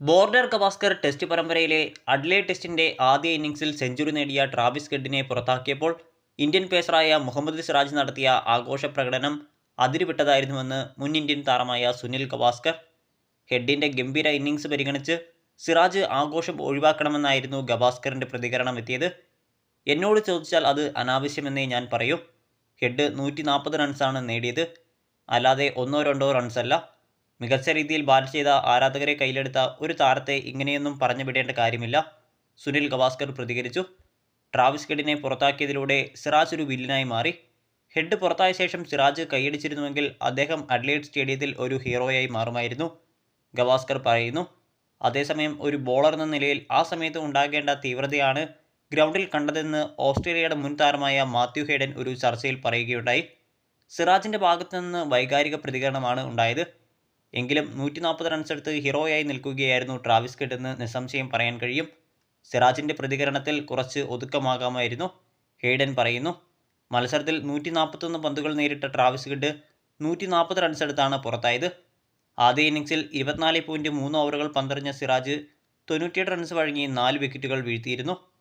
Border Gavaskar test പരമ്പരയിലെ അഡ്ലേ ടെസ്റ്റിന്റെ ആദ്യ ഇന്നിംഗ്സിൽ സെഞ്ചുറി നേടിയ ട്രാവിസ് ഗഡിനെ പുറത്താക്കിയപ്പോൾ ഇന്ത്യൻ പേസറായ മുഹമ്മദ് സിറാജ് നടത്തിയ ആഘോഷ പ്രകടനം അതിരുവിട്ടതായിരുന്നുവെന്ന് മുൻ ഇന്ത്യൻ താരമായ സുനിൽ ഗവാസ്കർ ഹെഡിന്റെ ഗംഭീര ഇന്നിംഗ്സ് പരിഗണിച്ച് സിറാജ് ആഘോഷം ഒഴിവാക്കണമെന്നായിരുന്നു ഗവാസ്കറിന്റെ പ്രതികരണം എത്തിയത്. എന്നോട് ചോദിച്ചാൽ അത് അനാവശ്യമെന്നേ ഞാൻ പറയൂ. ഹെഡ് നൂറ്റി നാൽപ്പത് റൺസാണ് നേടിയത്. അല്ലാതെ ഒന്നോ രണ്ടോ റൺസല്ല. മികച്ച രീതിയിൽ ബാറ്റ് ചെയ്ത ആരാധകരെ കയ്യിലെടുത്ത ഒരു താരത്തെ ഇങ്ങനെയൊന്നും പറഞ്ഞു വിടേണ്ട കാര്യമില്ല. സുനിൽ ഗവാസ്കർ പ്രതികരിച്ചു. ട്രാവിസ് ഗഡിനെ പുറത്താക്കിയതിലൂടെ സിറാജ് ഒരു വില്ലനായി മാറി. ഹെഡ് പുറത്തായ ശേഷം സിറാജ് കൈയടിച്ചിരുന്നുവെങ്കിൽ അദ്ദേഹം അഡ്ലേഡ് സ്റ്റേഡിയത്തിൽ ഒരു ഹീറോയായി മാറുമായിരുന്നു. ഗവാസ്കർ പറയുന്നു അതേസമയം ഒരു ബോളർ എന്ന നിലയിൽ ആ സമയത്ത് ഉണ്ടാകേണ്ട തീവ്രതയാണ് ഗ്രൗണ്ടിൽ കണ്ടതെന്ന് ഓസ്ട്രേലിയയുടെ മുൻ താരമായ മാത്യു ഹേഡൻ ഒരു ചർച്ചയിൽ പറയുകയുണ്ടായി. സിറാജിന്റെ ഭാഗത്തു നിന്ന് വൈകാരിക പ്രതികരണമാണ് ഉണ്ടായത്. എങ്കിലും നൂറ്റി നാൽപ്പത് റൺസ് എടുത്ത് ഹീറോയായി നിൽക്കുകയായിരുന്നു ട്രാവിസ് കിഡ് എന്ന് നിസ്സംശയം പറയാൻ കഴിയും. സിറാജിന്റെ പ്രതികരണത്തിൽ കുറച്ച് ഒതുക്കമാകാമായിരുന്നു ഹെയ്ഡൻ പറയുന്നു. മത്സരത്തിൽ നൂറ്റി നാൽപ്പത്തൊന്ന് പന്തുകൾ നേരിട്ട ട്രാവിസ് കിഡ് നൂറ്റി നാൽപ്പത് റൺസ് എടുത്താണ് പുറത്തായത്. ആദ്യ ഇന്നിംഗ്സിൽ ഇരുപത്തിനാല് പോയിന്റ് മൂന്ന് ഓവറുകൾ പന്തെറിഞ്ഞ സിറാജ് തൊണ്ണൂറ്റിയെട്ട് റൺസ് വഴങ്ങി നാല് വിക്കറ്റുകൾ വീഴ്ത്തിയിരുന്നു.